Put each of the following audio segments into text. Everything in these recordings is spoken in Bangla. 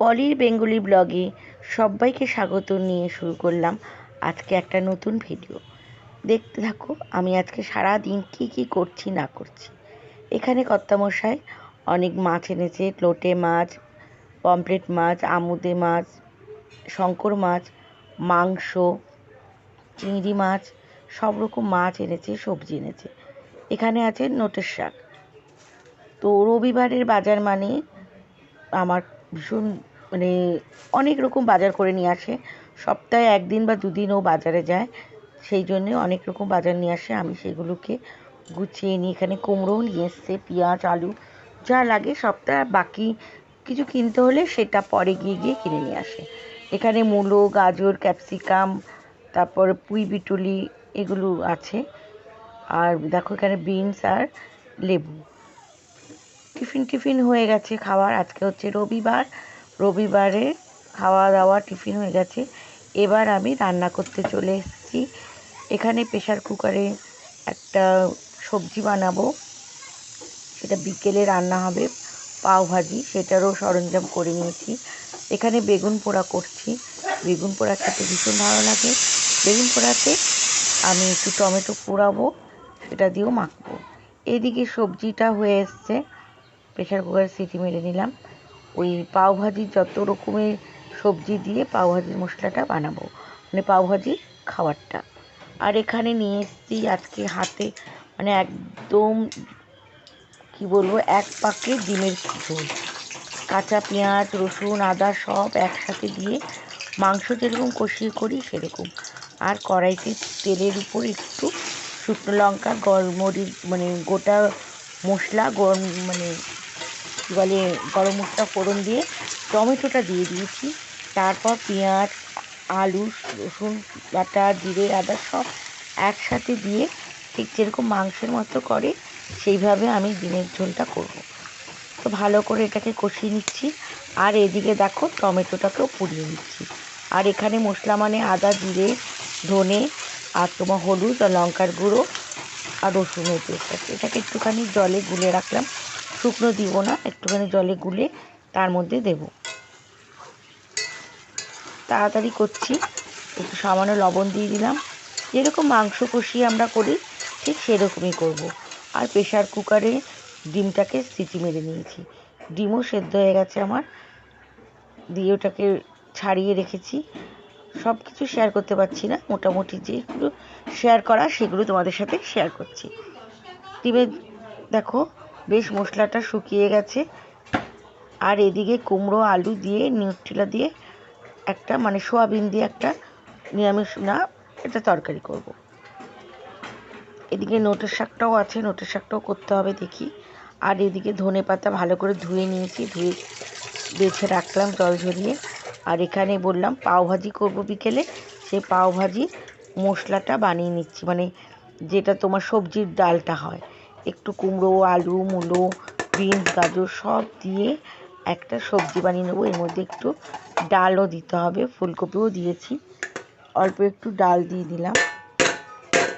পলির বেঙ্গলি ব্লগে সবাইকে স্বাগত নিয়ে শুরু করলাম আজকে একটা নতুন ভিডিও দেখতে থাকো, আমি আজকে সারা দিন কী কী করছি, না করছি। এখানে কর্তামশাই অনেক মাছ এনেছে, লোটে মাছ পমপ্লেট মাছ, আমুদে মাছ, শঙ্কর মাছ, মাংস, চিংড়ি মাছ, সব রকম মাছ এনেছে, সবজি এনেছে। এখানে আছে নোটের শাক। তো রবিবারের বাজার মানে আমার ভীষণ মানে অনেক রকম বাজার করে নিয়ে আসে। সপ্তাহে একদিন বা দুদিন ও বাজারে যায়। সেই জন্যে অনেক রকম বাজার নিয়ে আসে। আমি সেগুলোকে গুছিয়ে নিয়ে এখানে কুমড়োও নিয়ে এসছে, পেঁয়াজ, আলু, যা লাগে সপ্তাহে বাকি কিছু কিনতে হলে সেটা পরে গিয়ে গিয়ে কিনে নিয়ে আসে। এখানে মূলো, গাজর, ক্যাপসিকাম, তারপর পুঁই বিটুলি এগুলো আছে। আর দেখো এখানে বিনস আর লেবু। টিফিন টিফিন হয়ে গেছে খাওয়ার। আজকে হচ্ছে রবিবার। রবিবারে খাওয়া দাওয়া টিফিন হয়ে গেছে। এবার আমি রান্না করতে চলে এসেছি। এখানে প্রেশার কুকারে একটা সবজি বানাবো। সেটা বিকেলে রান্না হবে। পাও ভাজি, সেটারও সরঞ্জাম করে নিয়েছি। এখানে বেগুন পোড়া করছি। বেগুন পোড়া খেতে ভীষণ ভালো লাগে। বেগুন পোড়াতে আমি একটু টমেটো পোড়াবো, সেটা দিয়েও মাখবো। এদিকে সবজিটা হয়ে এসছে। প্রেশার কুকারে সিটি মেরে নিলাম। ওই পাওভাজির যত রকমের সবজি দিয়ে পাওভাজির মশলাটা বানাবো। মানে পাওভাজি খাবারটা। আর এখানে নিয়ে এসেছি আজকে হাতে মানে একদম কি বলব, এক পাকে ডিমের ঝোল। কাঁচা পেঁয়াজ, রসুন, আদা সব একসাথে দিয়ে মাংস যেরকম কষিয়ে করি সেরকম। আর কড়াইতে তেলের উপর একটু শুকনো লঙ্কা গরমরিচ মানে গোটা মশলা গরম মানে কী বলে গরম মশলা ফোড়ন দিয়ে টমেটোটা দিয়ে দিয়েছি। তারপর পেঁয়াজ, আলু, রসুন, বাটা, জিরে, আদা সব একসাথে দিয়ে ঠিক যেরকম মাংসের মতো করে সেইভাবে আমি ডিমের ঝোলটা করব। তো ভালো করে এটাকে কষিয়ে নিচ্ছি আর এদিকে দেখো টমেটোটাকেও পুড়িয়ে নিচ্ছি। আর এখানে মশলা মানে আদা, জিরে, ধনে আর তোমার হলুদ আর লঙ্কার গুঁড়ো আর রসুনের পেস্ট এটাকে একটুখানি জলে গুলে রাখলাম। শুকনো দিব না, একটুখানি জলে গুলে তার মধ্যে দেব। তাড়াতাড়ি করছি, একটু সামান্য লবণ দিয়ে দিলাম। যেরকম মাংস কষিয়ে আমরা করি, ঠিক সেরকমই করব। আর প্রেশার কুকারে ডিমটাকে সিটি মেরে নিয়েছি। ডিমও সেদ্ধ হয়ে গেছে আমার। দিয়ে ওটাকে ছাড়িয়ে রেখেছি। সব কিছু শেয়ার করতে পারছি না, মোটামুটি যেগুলো শেয়ার করা, সেগুলো তোমাদের সাথে শেয়ার করছি। ডিমের দেখো বেশ মশলাটা শুকিয়ে গেছে। আর এদিকে কুমড়ো, আলু দিয়ে, নিউট্রিলা দিয়ে একটা মানে সোয়াবিন দিয়ে একটা নিরামিষ, না এটা তরকারি করব। এদিকে নোটের শাকটাও আছে, নোটের শাকটাও করতে হবে দেখি। আর এদিকে ধনে পাতা ভালো করে ধুয়ে নিয়েছি, ধুয়ে বেছে রাখলাম জল ঝরিয়ে। আর এখানে বললাম পাওভাজি করব বিকেলে। সেই পাওভাজি মশলাটা বানিয়ে নিচ্ছি মানে যেটা তোমার সবজির ডালটা হয়। একটু কুমড়ো, আলু, মূলো, বিনস, গাজর সব দিয়ে একটা সবজি বানিয়ে নেব। এর মধ্যে একটু ডালও দিতে হবে, ফুলকপিও দিয়েছি। অল্প একটু ডাল দিয়ে দিলাম।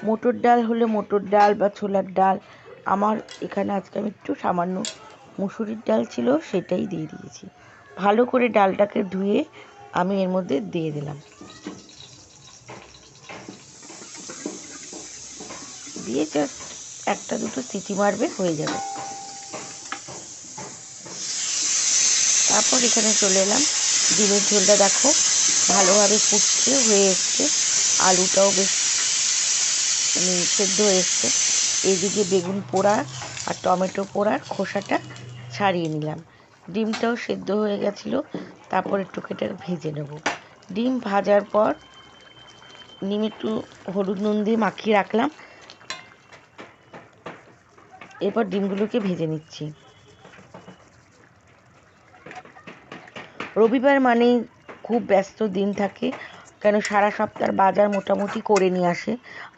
মোটর ডাল হলে মোটর ডাল বা ছোলার ডাল, আমার এখানে আজকে আমি একটু সামান্য মুসুরির ডাল ছিল সেটাই দিয়ে দিয়েছি। ভালো করে ডালটাকে ধুয়ে আমি এর মধ্যে দিয়ে দিলাম। দিয়ে জাস্ট একটা দুটো সিটি মারবে হয়ে যাবে। তারপর এখানে চলে এলাম। ডিমের ঝোলটা দেখো, ভালোভাবে ফুটছে, হয়ে এসছে। আলুটাও বেশ মানে সেদ্ধ হয়ে এসছে। এদিকে বেগুন পোড়া আর টমেটো পোড়ার খোসাটা ছাড়িয়ে নিলাম। ডিমটাও সেদ্ধ হয়ে গেছিল, তারপর একটু কেটে ভেজে নেব। ডিম ভাজার পর নিম একটু হলুদ নুন দিয়ে মাখিয়ে রাখলাম। এরপর ডিমগুলোকে ভেজে নিচ্ছি। রবিবার মানেই খুব ব্যস্ত দিন থাকে কেন সারা সপ্তাহ বাজার মোটামুটি করে নিয়ে আসে।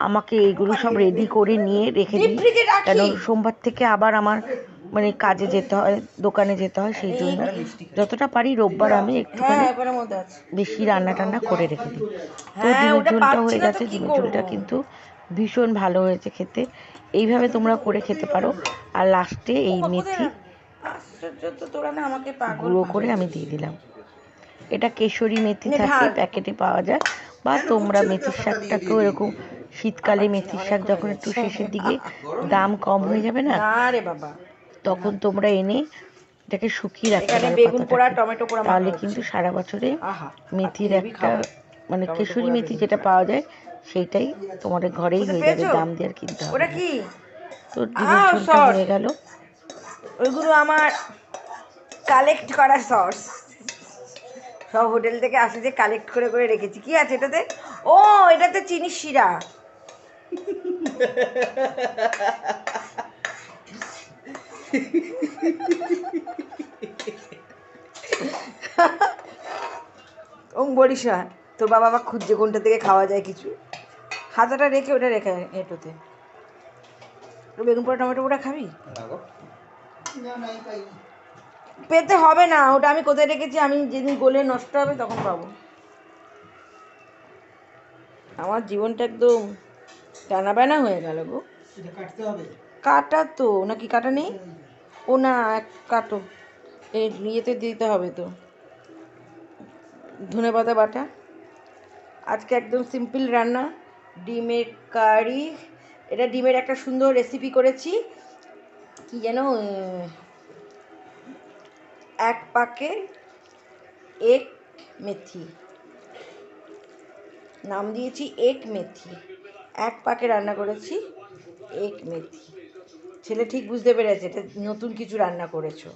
আমাকে এইগুলো সব রেডি করে নিয়ে রেখে দিই কেন সোমবার থেকে আবার আমার মানে কাজে যেতে হয় দোকানে যেতে হয় সেই জন্য। যতটা পারি রোববার আমি একটুখানি বেশি রান্না টান্না করে রেখে দিই। তো ডিমের ঝোলটা হয়ে গেছে ডিমের ঝোলটা কিন্তু ভীষণ ভালো হয়েছে খেতে। এইভাবে তোমরা করে খেতে পারো। আর লাস্টে এই মেথি গুঁড়ো করে আমি দিয়ে দিলাম। এটা কেশরী মেথি থাকে প্যাকেটে পাওয়া যায়। বা তোমরা মেথির শাকটাকেও এরকম শীতকালে মেথির শাক যখন একটু শেষের দিকে দাম কম হয়ে যাবে না? তখন তোমরা এনে এটাকে শুকিয়ে রাখতে পারো বেগুন পোড়া টমেটো পোড়া তাহলে কিন্তু সারা বছরে মেথির একটা মানে কেশরী মেথি যেটা পাওয়া যায় সেইটাই তোমাদের ঘরেই হয়ে যাবে দাম দিয়ে আর কিনতে হবে ওটা। কি? তো ঝোলটা হয়ে গেল? ওইগুলো আমার কালেক্ট করা সস সব হোটেল থেকে আসে যে কালেক্ট করে করে রেখেছি। কি আছে এটাতে? ও এটাতে চিনি শিরা। ওম না তোর বাবা আবার খুঁজছে কোনটা থেকে খাওয়া যায় কিছু। হাতাটা রেখে ওটা রেখে এটোতে। বেগুন পোড়া টমেটো পোড়া খাবি? পেতে হবে না ওটা আমি কোথায় রেখেছি আমি যেদিন গোলে নষ্ট হবে তখন পাবো। আমার জীবনটা একদম টানা বেনা হয়ে গেল গো। কাটা তো নাকি কাটা নেই? ও না এক কাটো। এই ইয়েতে দিতে হবে তো। ধনে পাতা বাটা। আজকে একদম সিম্পল রান্না, ডিমের কারি। এটা ডিমের একটা সুন্দর রেসিপি করেছি। কি যেন এক পাকে এক মেথি। নাম দিয়েছি এক মেথি। এক পাকে রান্না করেছি এক মেথি। ছেলে ঠিক বুঝতে পেরেছে, এটা নতুন কিছু রান্না করেছ।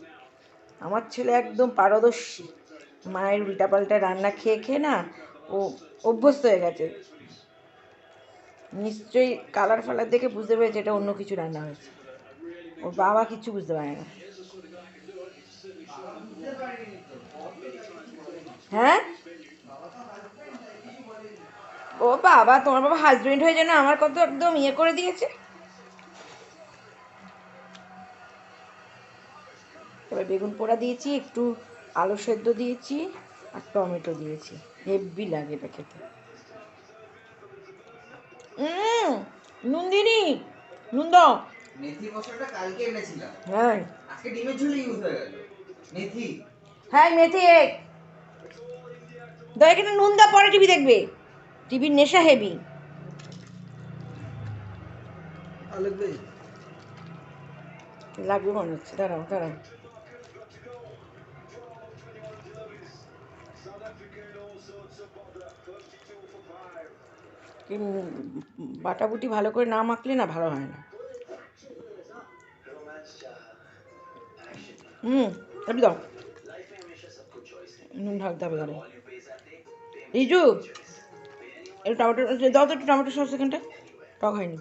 আমার ছেলে একদম পারদর্শী। মায়ের উল্টাপাল্টা রান্না খেয়ে খেয়ে না ও, অভ্যস্ত হয়ে গেছে। নিশ্চয়ই কালার ফালার দেখে বুঝতে পেরেছে এটা অন্য কিছু রান্না হয়েছে। ওর বাবা কিছু বুঝতে পারে না। হ্যাঁ? ও বাবা, তোমার বাবা হাজবেন্ড হয়ে যেন আমার কত একদম ইয়ে করে দিয়েছে। এবার বেগুন পোড়া দিয়েছি, একটু আলু সেদ্ধ দিয়েছি আর টমেটো দিয়েছি। হেভি লাগে এটা খেতে। উম, নুন দিনি দাও। মেথি মশলাটা কালকে এনেছিলাম। হ্যাঁ। আজকে ডিমের ঝোলে ইউজ হয়ে গেল। মেথি। হ্যাঁ মেথি এক। দয়া করে নুন দাও পরে টিভি দেখবে। টিভির নেশা হেভি। লাগবে লাগবে মনে হচ্ছে। দাঁড়াও দাঁড়াও। বাটাবুটি ভালো করে না মাখলে না ভালো হয় না। হুম আপনি দাও নুন ঢালতে হবে দাঁড়াও রিজু একটু টমেটো দাও তো একটু টমেটো সস এখানটা টক হয়নি।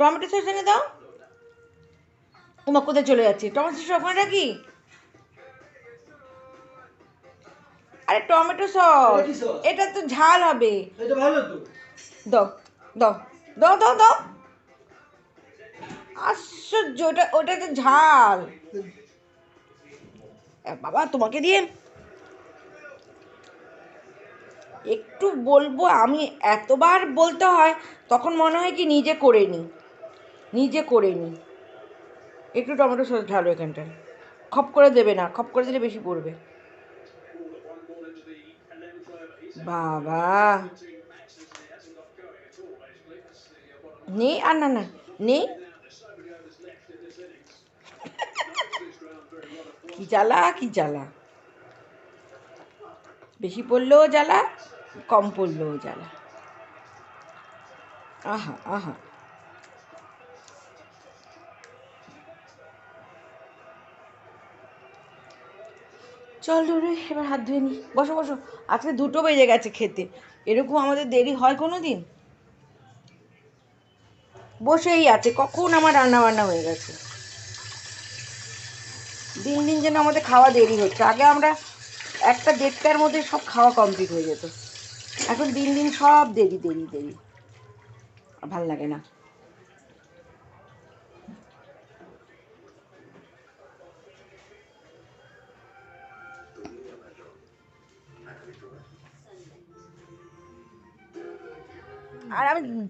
টমেটো সস এনে দাও। ওমা কোথায় চলে যাচ্ছে? টমেটো সস ওখানে রাখি? আরে টমেটো সস। এটা তো ঝাল হবে। দাও দাও দাও দাও দাও। আশ্চর্য ওটা ওটা তো ঝাল। বাবা তোমাকে দিয়ে একটু বলব আমি এতবার বলতে হয় তখন মনে হয় কি নিজে করে নি। নিজে করে নি। একটু টমেটো সস ঢালো এখানটায়। খপ করে দেবে না খপ করে দিলে বেশি পড়বে। বাবা। নেই আর না না নেই কি জ্বালা কি জ্বালা। বেশি পড়লেও জ্বালা, কম পড়লেও জ্বালা। আহা আহা। চল রে এবার হাত ধুয়ে নি। বসো বসো। আজকে দুটো বেজে গেছে খেতে। এরকম আমাদের দেরি হয় কোনো দিন বসেই আছে, কখন আমার রান্না বান্না হয়ে গেছে? দিন দিন যেন আমাদের খাওয়া দেরি হচ্ছে। আগে আমরা একটা দেড়টার মধ্যে সব খাওয়া কমপ্লিট হয়ে যেত। এখন দিন দিন সব দেরি দেরি দেরি। ভালো লাগে না।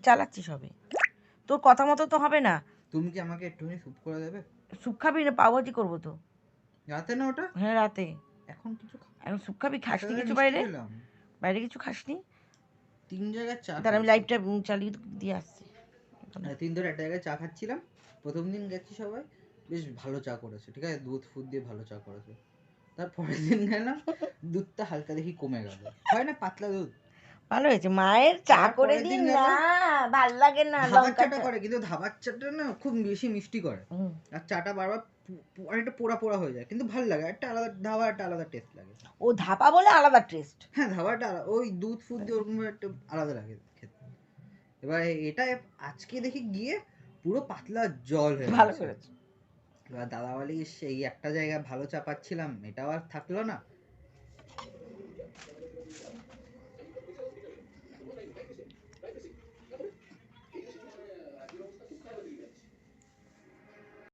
চালাচ্ছি সবে তোর কথা মতো তো হবে না। তুমি কি আমাকে একটুখানি স্যুপ করে দেবে? স্যুপ খাবি না পাওভাজি করব তো। রাতে না ওটা? হ্যাঁ রাতে। এখন কিছু এখন স্যুপ খাবি খাসনি কিছু বাইরে? বাইরে কিছু খাসনি? তিন জায়গায় চা তার আমি। লাইভটা চালিয়ে দিয়ে আসছি। তিন ধরে একটা জায়গায় চা খাচ্ছিলাম। প্রথম দিন গেছি সবাই। বেশ ভালো চা করেছে ঠিক আছে? দুধ ফুদ দিয়ে ভালো চা করেছে। তার পরের দিন গেলাম দুধটা হালকা দেখি কমে গেল। হয় না পাতলা দুধ? ভালো হয়েছে। মায়ের চা করে দিন না ভালো লাগে না ধাবার চাটা করে কিন্তু ধাবার চাটা না খুব বেশি মিষ্টি করে। আর চাটা বারবার অনেকটা পোড়া পোড়া হয়ে যায় কিন্তু ভালো লাগে। একটা আলাদা ধাবার একটা আলাদা টেস্ট লাগে। ও ধাপা বলে আলাদা টেস্ট হ্যাঁ ধাবাটা ওই দুধ ফুদ দিয়ে ওরকম একটা আলাদা লাগে খেতে। এবার এটা আজকে দেখি গিয়ে পুরো পাতলা জল হয়ে ভালো। করেছে। এবার দাদা বলি সেই একটা জায়গায় ভালো চা পাচ্ছিলাম এটাও আর থাকল না।